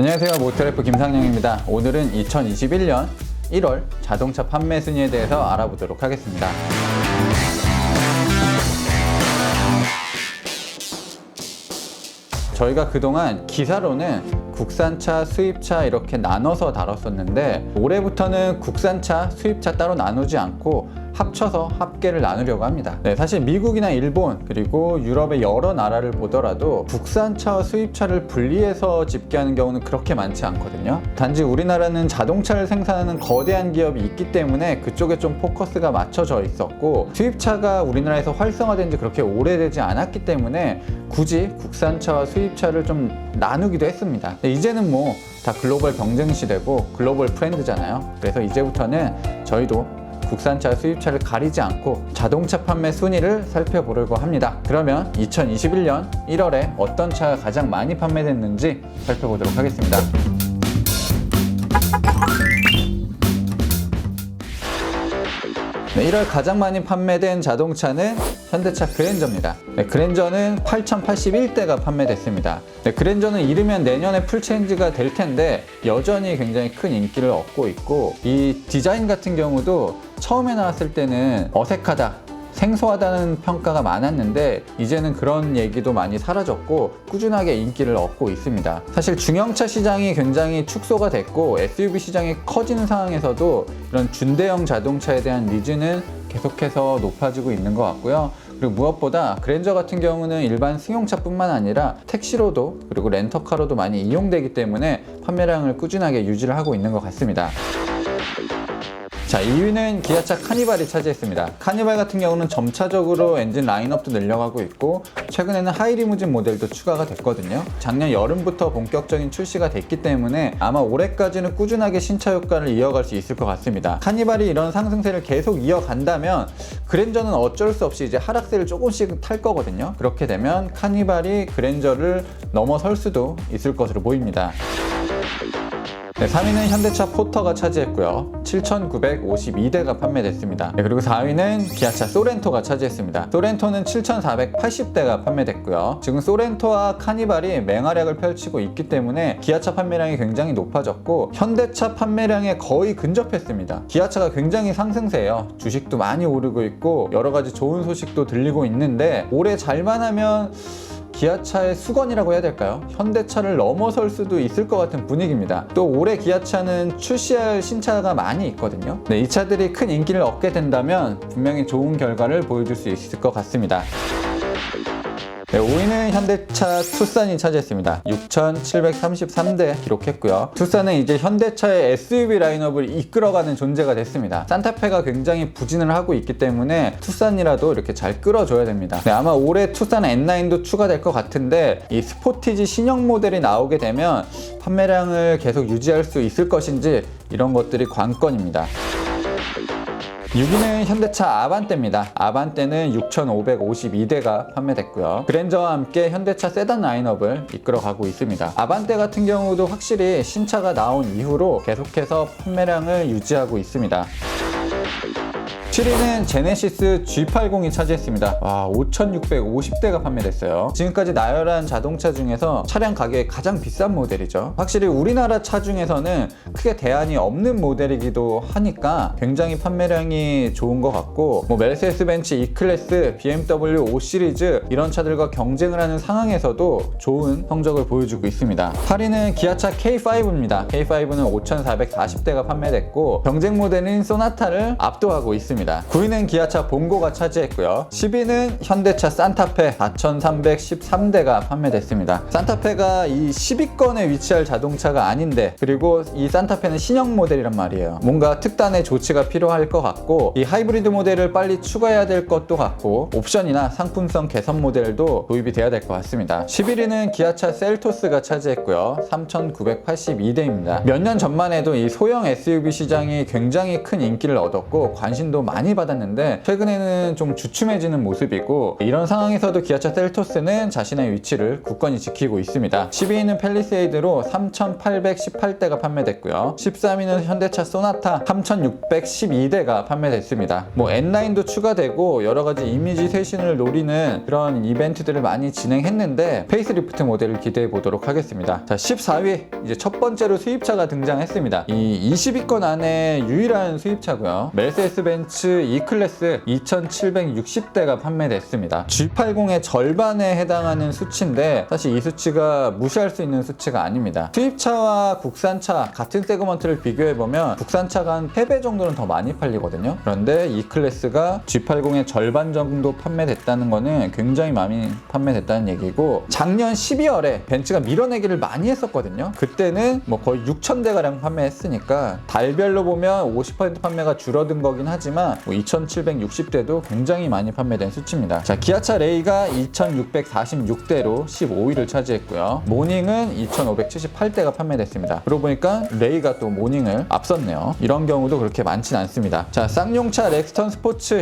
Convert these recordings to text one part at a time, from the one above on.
안녕하세요. 모터래프 김상영입니다. 오늘은 2021년 1월 자동차 판매 순위에 대해서 알아보도록 하겠습니다. 저희가 그동안 기사로는 국산차, 수입차 이렇게 나눠서 다뤘었는데 올해부터는 국산차, 수입차 따로 나누지 않고 합쳐서 합계를 나누려고 합니다. 네, 사실 미국이나 일본 그리고 유럽의 여러 나라를 보더라도 국산차와 수입차를 분리해서 집계하는 경우는 그렇게 많지 않거든요. 단지 우리나라는 자동차를 생산하는 거대한 기업이 있기 때문에 그쪽에 좀 포커스가 맞춰져 있었고 수입차가 우리나라에서 활성화된 지 그렇게 오래되지 않았기 때문에 굳이 국산차와 수입차를 좀 나누기도 했습니다. 근데 이제는 뭐 다 글로벌 경쟁 시대고 글로벌 트렌드잖아요. 그래서 이제부터는 저희도 국산차, 수입차를 가리지 않고 자동차 판매 순위를 살펴보려고 합니다. 그러면 2021년 1월에 어떤 차가 가장 많이 판매됐는지 살펴보도록 하겠습니다. 네, 1월 가장 많이 판매된 자동차는 현대차 그랜저입니다. 네, 그랜저는 8,081대가 판매됐습니다. 네, 그랜저는 이르면 내년에 풀체인지가 될 텐데 여전히 굉장히 큰 인기를 얻고 있고 이 디자인 같은 경우도 처음에 나왔을 때는 어색하다. 생소하다는 평가가 많았는데 이제는 그런 얘기도 많이 사라졌고 꾸준하게 인기를 얻고 있습니다. 사실 중형차 시장이 굉장히 축소가 됐고 SUV 시장이 커지는 상황에서도 이런 준대형 자동차에 대한 니즈는 계속해서 높아지고 있는 것 같고요. 그리고 무엇보다 그랜저 같은 경우는 일반 승용차뿐만 아니라 택시로도 그리고 렌터카로도 많이 이용되기 때문에 판매량을 꾸준하게 유지를 하고 있는 것 같습니다. 자, 2위는 기아차 카니발이 차지했습니다. 카니발 같은 경우는 점차적으로 엔진 라인업도 늘려가고 있고 최근에는 하이리무진 모델도 추가가 됐거든요. 작년 여름부터 본격적인 출시가 됐기 때문에 아마 올해까지는 꾸준하게 신차 효과를 이어갈 수 있을 것 같습니다. 카니발이 이런 상승세를 계속 이어간다면 그랜저는 어쩔 수 없이 이제 하락세를 조금씩 탈 거거든요. 그렇게 되면 카니발이 그랜저를 넘어설 수도 있을 것으로 보입니다. 네, 3위는 현대차 포터가 차지했고요. 7,952대가 판매됐습니다. 네, 그리고 4위는 기아차 소렌토가 차지했습니다. 소렌토는 7,480대가 판매됐고요. 지금 소렌토와 카니발이 맹활약을 펼치고 있기 때문에 기아차 판매량이 굉장히 높아졌고 현대차 판매량에 거의 근접했습니다. 기아차가 굉장히 상승세예요. 주식도 많이 오르고 있고 여러 가지 좋은 소식도 들리고 있는데 올해 잘만 하면 기아차의 수건이라고 해야 될까요? 현대차를 넘어설 수도 있을 것 같은 분위기입니다. 또 올해 기아차는 출시할 신차가 많이 있거든요. 네, 이 차들이 큰 인기를 얻게 된다면 분명히 좋은 결과를 보여줄 수 있을 것 같습니다. 네, 5위는 현대차 투싼이 차지했습니다. 6,733대 기록했고요. 투싼은 이제 현대차의 SUV 라인업을 이끌어가는 존재가 됐습니다. 산타페가 굉장히 부진을 하고 있기 때문에 투싼이라도 이렇게 잘 끌어줘야 됩니다. 네, 아마 올해 투싼 N9도 추가될 것 같은데 이 스포티지 신형 모델이 나오게 되면 판매량을 계속 유지할 수 있을 것인지 이런 것들이 관건입니다. 6위는 현대차 아반떼입니다. 아반떼는 6,552대가 판매됐고요. 그랜저와 함께 현대차 세단 라인업을 이끌어가고 있습니다. 아반떼 같은 경우도 확실히 신차가 나온 이후로 계속해서 판매량을 유지하고 있습니다. 7위는 제네시스 G80이 차지했습니다. 와, 5,650대가 판매됐어요. 지금까지 나열한 자동차 중에서 차량 가격이 가장 비싼 모델이죠. 확실히 우리나라 차 중에서는 크게 대안이 없는 모델이기도 하니까 굉장히 판매량이 좋은 것 같고, 뭐 메르세데스 벤츠 E클래스, BMW 5 시리즈 이런 차들과 경쟁을 하는 상황에서도 좋은 성적을 보여주고 있습니다. 8위는 기아차 K5입니다. K5는 5,440대가 판매됐고, 경쟁 모델인 소나타를 압도하고 있습니다. 9위는 기아차 봉고가 차지했고요. 10위는 현대차 산타페 4,313대가 판매됐습니다. 산타페가 이 10위권에 위치할 자동차가 아닌데 그리고 이 산타페는 신형 모델이란 말이에요. 뭔가 특단의 조치가 필요할 것 같고 이 하이브리드 모델을 빨리 추가해야 될 것도 같고 옵션이나 상품성 개선 모델도 도입이 돼야 될 것 같습니다. 11위는 기아차 셀토스가 차지했고요. 3,982대입니다. 몇 년 전만 해도 이 소형 SUV 시장이 굉장히 큰 인기를 얻었고 관심도 많이 받았는데 최근에는 좀 주춤해지는 모습이고 이런 상황에서도 기아차 셀토스는 자신의 위치를 굳건히 지키고 있습니다. 12위는 펠리세이드로 3,818대가 판매됐고요. 13위는 현대차 소나타 3,612대가 판매됐습니다. 뭐 N9도 추가되고 여러 가지 이미지 쇄신을 노리는 그런 이벤트들을 많이 진행했는데 페이스리프트 모델을 기대해 보도록 하겠습니다. 자, 14위 이제 첫 번째로 수입차가 등장했습니다. 이 20위권 안에 유일한 수입차고요. 메르세데스 벤츠 E 클래스 2,760대가 판매됐습니다. G80의 절반에 해당하는 수치인데 사실 이 수치가 무시할 수 있는 수치가 아닙니다. 수입차와 국산차 같은 세그먼트를 비교해 보면 국산차가 한 3배 정도는 더 많이 팔리거든요. 그런데 E 클래스가 G80의 절반 정도 판매됐다는 거는 굉장히 많이 판매됐다는 얘기고 작년 12월에 벤츠가 밀어내기를 많이 했었거든요. 그때는 뭐 거의 6,000대 가량 판매했으니까 달별로 보면 50% 판매가 줄어든 거긴 하지만 뭐 2,760대도 굉장히 많이 판매된 수치입니다. 자, 기아차 레이가 2,646대로 15위를 차지했고요. 모닝은 2,578대가 판매됐습니다. 그러고 보니까 레이가 또 모닝을 앞섰네요. 이런 경우도 그렇게 많진 않습니다. 자, 쌍용차 렉스턴 스포츠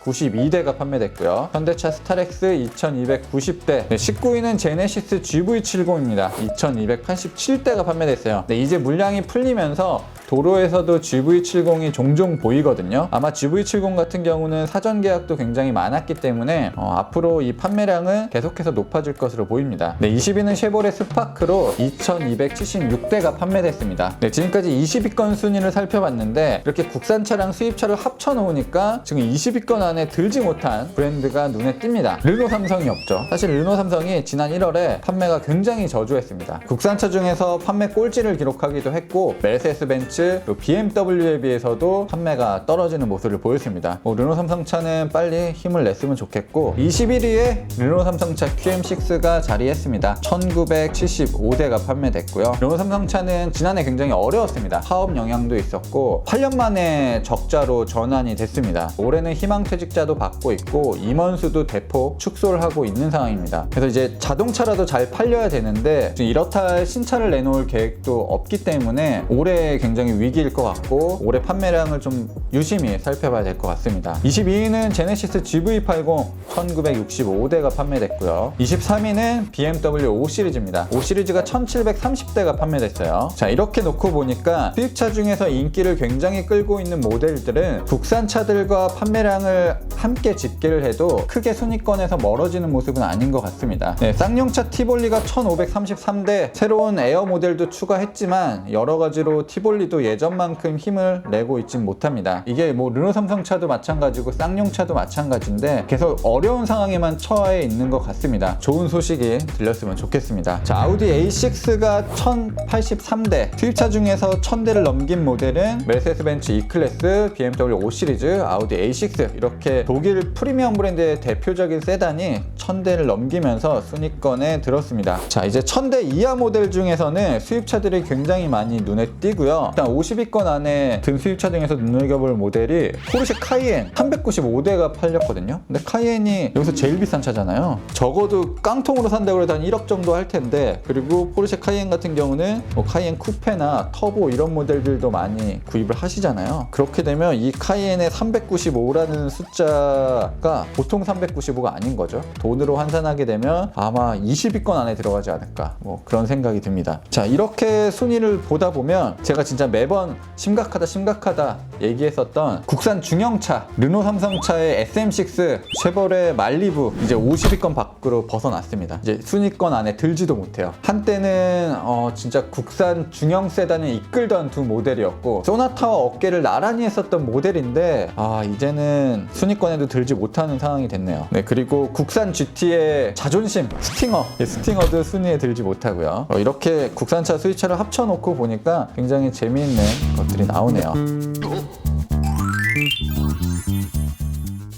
2,292대가 판매됐고요. 현대차 스타렉스 2,290대. 19위는 제네시스 GV70입니다. 2,287대가 판매됐어요. 네, 이제 물량이 풀리면서 도로에서도 GV70이 종종 보이거든요. 아마 GV70 같은 경우는 사전 계약도 굉장히 많았기 때문에 어, 앞으로 이 판매량은 계속해서 높아질 것으로 보입니다. 네, 20위는 쉐보레 스파크로 2,276대가 판매됐습니다. 네, 지금까지 20위권 순위를 살펴봤는데 이렇게 국산 차량 수입차를 합쳐 놓으니까 지금 20위권 안에 들지 못한 브랜드가 눈에 띕니다. 르노 삼성이 없죠. 사실 르노 삼성이 지난 1월에 판매가 굉장히 저조했습니다. 국산차 중에서 판매 꼴찌를 기록하기도 했고 메르세데스 벤츠, BMW에 비해서도 판매가 떨어지는 모습을 보였습니다. 뭐, 르노 삼성차는 빨리 힘을 냈으면 좋겠고 21위에 르노 삼성차 QM6가 자리했습니다. 1975대가 판매됐고요. 르노 삼성차는 지난해 굉장히 어려웠습니다. 사업 영향도 있었고 8년 만에 적자로 전환이 됐습니다. 올해는 희망 퇴직 자도 받고 있고 임원수도 대폭 축소를 하고 있는 상황입니다. 그래서 이제 자동차라도 잘 팔려야 되는데 이렇다 할 신차를 내놓을 계획도 없기 때문에 올해 굉장히 위기일 것 같고 올해 판매량을 좀 유심히 살펴봐야 될 것 같습니다. 22위는 제네시스 GV80 1965대가 판매됐고요. 23위는 BMW 5 시리즈입니다. 5 시리즈가 1730대가 판매됐어요. 자 이렇게 놓고 보니까 수입차 중에서 인기를 굉장히 끌고 있는 모델들은 국산차들과 판매량을 함께 집계를 해도 크게 순위권에서 멀어지는 모습은 아닌 것 같습니다. 네, 쌍용차 티볼리가 1533대 새로운 에어 모델도 추가했지만 여러 가지로 티볼리도 예전만큼 힘을 내고 있진 못합니다. 이게 뭐 르노 삼성차도 마찬가지고 쌍용차도 마찬가지인데 계속 어려운 상황에만 처해 있는 것 같습니다. 좋은 소식이 들렸으면 좋겠습니다. 자, 아우디 A6가 1083대 수입차 중에서 1000대를 넘긴 모델은 메르세데스 벤츠 E클래스, BMW 5 시리즈, 아우디 A6 이렇게 독일 프리미엄 브랜드의 대표적인 세단이 1000대를 넘기면서 순위권에 들었습니다. 자, 이제 1000대 이하 모델 중에서는 수입차들이 굉장히 많이 눈에 띄고요. 일단 50위권 안에 든 수입차 중에서 눈여겨볼 모델이 포르쉐 카이엔 395대가 팔렸거든요. 근데 카이엔이 여기서 제일 비싼 차잖아요. 적어도 깡통으로 산다고 해도 한 1억 정도 할 텐데 그리고 포르쉐 카이엔 같은 경우는 뭐 카이엔 쿠페나 터보 이런 모델들도 많이 구입을 하시잖아요. 그렇게 되면 이 카이엔의 395라는 숫자 가 보통 395가 아닌 거죠. 돈으로 환산하게 되면 아마 20위권 안에 들어가지 않을까 뭐 그런 생각이 듭니다. 자 이렇게 순위를 보다 보면 제가 진짜 매번 심각하다 심각하다 얘기했었던 국산 중형차 르노 삼성차의 SM6 쉐보레 말리부 이제 50위권 밖으로 벗어났습니다. 이제 순위권 안에 들지도 못해요. 한때는 어, 진짜 국산 중형 세단을 이끌던 두 모델이었고 소나타와 어깨를 나란히 했었던 모델인데 아 이제는 순위권에도 들지 못하는 상황이 됐네요. 네 그리고 국산 GT의 자존심 스팅어 예, 스팅어도 순위에 들지 못하고요. 어, 이렇게 국산차 수입차를 합쳐놓고 보니까 굉장히 재미있는 것들이 나오네요.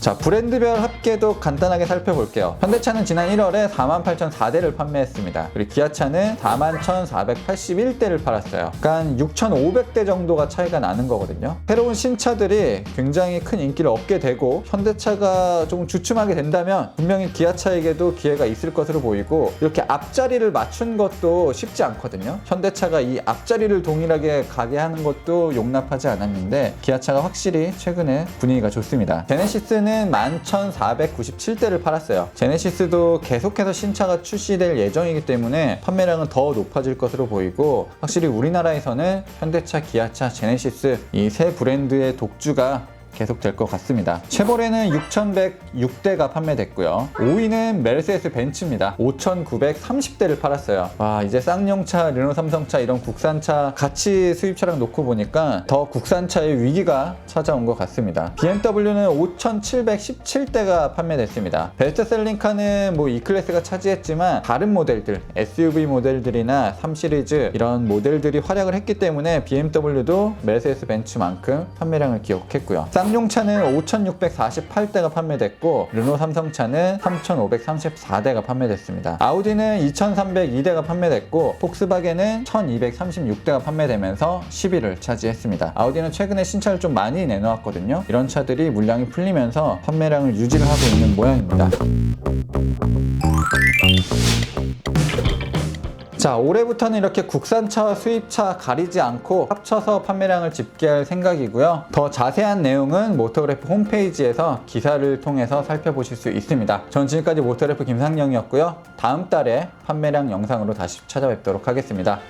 자, 브랜드별 합계도 간단하게 살펴볼게요. 현대차는 지난 1월에 48,004대를 판매했습니다. 그리고 기아차는 41,481대를 팔았어요. 그러니까 6,500대 정도가 차이가 나는 거거든요. 새로운 신차들이 굉장히 큰 인기를 얻게 되고 현대차가 조금 주춤하게 된다면 분명히 기아차에게도 기회가 있을 것으로 보이고 이렇게 앞자리를 맞춘 것도 쉽지 않거든요. 현대차가 이 앞자리를 동일하게 가게 하는 것도 용납하지 않았는데 기아차가 확실히 최근에 분위기가 좋습니다. 제네시스는 11,497대를 팔았어요. 제네시스도 계속해서 신차가 출시될 예정이기 때문에 판매량은 더 높아질 것으로 보이고 확실히 우리나라에서는 현대차, 기아차, 제네시스 이 세 브랜드의 독주가 계속 될 것 같습니다. 체보레는 6,106대가 판매됐고요. 5위는 메르세데스 벤츠입니다. 5,930대를 팔았어요. 와, 이제 쌍용차, 르노 삼성차 이런 국산차 같이 수입차랑 놓고 보니까 더 국산차의 위기가 찾아온 것 같습니다. BMW는 5,717대가 판매됐습니다. 베스트셀링카는 뭐 E클래스가 차지했지만 다른 모델들, SUV 모델들이나 3 시리즈 이런 모델들이 활약을 했기 때문에 BMW도 메르세데스 벤츠만큼 판매량을 기록했고요. 쌍용차는 5,648대가 판매됐고 르노 삼성차는 3,534대가 판매됐습니다. 아우디는 2,302대가 판매됐고 폭스바겐은 1,236대가 판매되면서 10위를 차지했습니다. 아우디는 최근에 신차를 좀 많이 내놓았거든요. 이런 차들이 물량이 풀리면서 판매량을 유지를 하고 있는 모양입니다. 자, 올해부터는 이렇게 국산차와 수입차 가리지 않고 합쳐서 판매량을 집계할 생각이고요. 더 자세한 내용은 모터그래프 홈페이지에서 기사를 통해서 살펴보실 수 있습니다. 전 지금까지 모터그래프 김상영이었고요. 다음 달에 판매량 영상으로 다시 찾아뵙도록 하겠습니다.